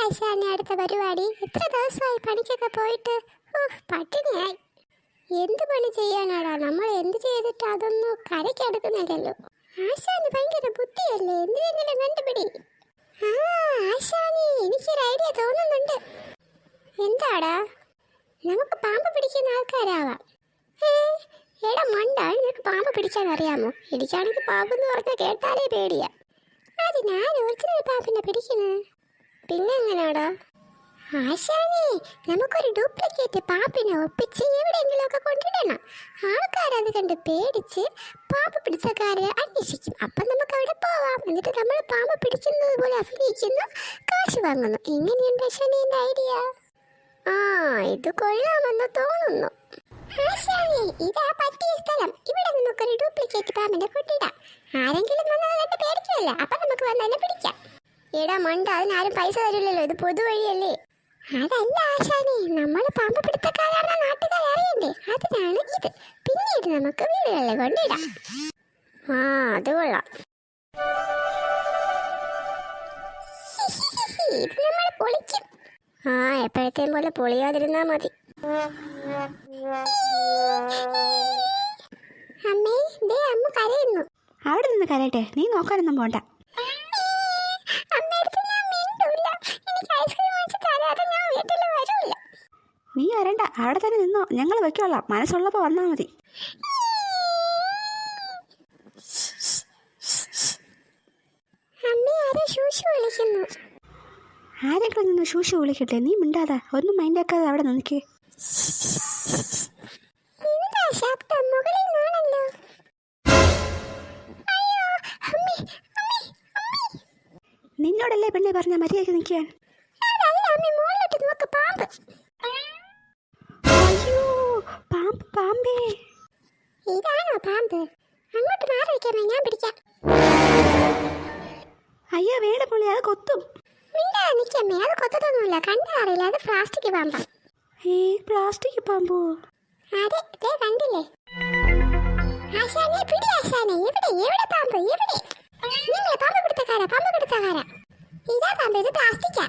ആശാനെ അടുത്ത പരിപാടി. എത്ര ദിവസമായി പണിക്കൊക്കെ പോയിട്ട് പട്ടിണിയായി. എന്ത് പണി ചെയ്യാനാടാ? നമ്മൾ എന്ത് ചെയ്തിട്ട് അതൊന്നും കരയ്ക്കെടുക്കുന്നില്ലല്ലോ ആശാന് ഭയങ്കര ബുദ്ധിയല്ലേ? എന്തിനെങ്കിലും കണ്ടുപിടി. ആ ആശാനി എനിക്കൊരു ഐഡിയ തോന്നുന്നുണ്ട്. എന്താടാ? നമുക്ക് പാമ്പ് പിടിക്കുന്ന ആൾക്കാരാവാം. ഏ, എടാ മണ്ട നിനക്ക് പാമ്പ് പിടിക്കാൻ അറിയാമോ? എനിക്കാണെങ്കിൽ പാമ്പെന്ന് പറഞ്ഞാൽ കേട്ടാലേ പേടിയാ. അത് ഞാൻ ഒറിജിനൽ പാമ്പിനെ പിടിക്കുന്നത് പിന്നെ എങ്ങനെയാടാ ആശാനി നമുക്കൊരു ഡ്യൂപ്ലിക്കേറ്റ് പാപ്പിനെ ഒപ്പിച്ച് എവിടെയെങ്കിലുമൊക്കെ കൊണ്ടിടണം. ആൾക്കാരത് കണ്ട് പേടിച്ച് പാമ്പ് പിടിച്ചക്കാരെ അന്വേഷിക്കും. അപ്പം നമുക്ക് അവിടെ പോവാം. എന്നിട്ട് നമ്മൾ പാമ്പ് പിടിക്കുന്നത് പോലെ അഭിനയിക്കുന്നു കാശ് വാങ്ങുന്നു. എങ്ങനെയുണ്ട് ആശാനേ എന്റെ ഐഡിയ? ആ ഇത് കൊള്ളാമെന്ന് തോന്നുന്നു. ആശാനേ ഇതാ പറ്റിയ സ്ഥലം. ഇവിടെ നമുക്കൊരു ഡ്യൂപ്ലിക്കേറ്റ് പാമ്പിനെ കൊണ്ടിടാം. ആരെങ്കിലും വന്നാൽ കണ്ട് പേടിക്കുമല്ലോ അപ്പം നമുക്ക് വന്ന് തന്നെ പിടിക്കാം. എടാ മണ്ട അതിനാരും പൈസ തരില്ലല്ലോ. ഇത് പൊതുവഴിയല്ലേ. അതല്ല ആശാനെ നമ്മൾ പാമ്പ് പിടുത്തക്കാരാണ് നാട്ടുകാർ അറിയണ്ടേ? അതിനാണ് ഇത്. പിന്നീട് നമുക്ക് വീടുകളിൽ കൊണ്ടിടാം. ആ അത് കൊള്ളാം. നമ്മൾ പൊളിക്കും. ആ എപ്പോഴത്തെയും പോലെ പൊളിയാതിരുന്നാ മതി. അമ്മേ ദേ അമ്മ കരയുന്നു. അവിടെ നിന്ന് കരയട്ടെ. നീ നോക്കാനൊന്നും പോണ്ട. അവിടെ തന്നെ നിന്നോ. ഞങ്ങൾ വെക്കോളാം. മനസ്സുള്ളപ്പോൾ വന്നാൽ മതി. ആരെങ്കിലും നിന്ന് ശൂശു വിളിക്കട്ടെ? നീ മിണ്ടാതെ. ഒന്നും മൈൻഡാക്കാതെ അവിടെ നിൽക്കേ. നിന്നോടല്ലേ പെണ്ണെ പറഞ്ഞ മര്യാദയ്ക്ക് നിൽക്കാൻ? പാമ്പ്. പാമ്പ്. ഇതാണോ പാമ്പ്? അങ്ങോട്ട് മാറി വയ്ക്കാമേ ഞാൻ പിടിക്കാം. അയ്യോ വേട പുള്ളി അത് കൊത്തും. മിണ്ടാ നിൽക്കമ്മേ അത് കൊത്തതൊന്നുമില്ല. കണ്ടറിയില്ല അത് പ്ലാസ്റ്റിക് പാമ്പാ. ഏ പ്ലാസ്റ്റിക് പാമ്പോ? അതെ ദേ കണ്ടില്ലേ? ആശാനെ പിടി ആശാനെ എവിടെ എവിടെ പാമ്പ് എവിടെ? നിങ്ങൾ പാമ്പ് പിടുത്തക്കാരാ പാമ്പ് പിടുത്തക്കാരാ ഇതാ പാമ്പ് ഇത് പ്ലാസ്റ്റിക്കാ.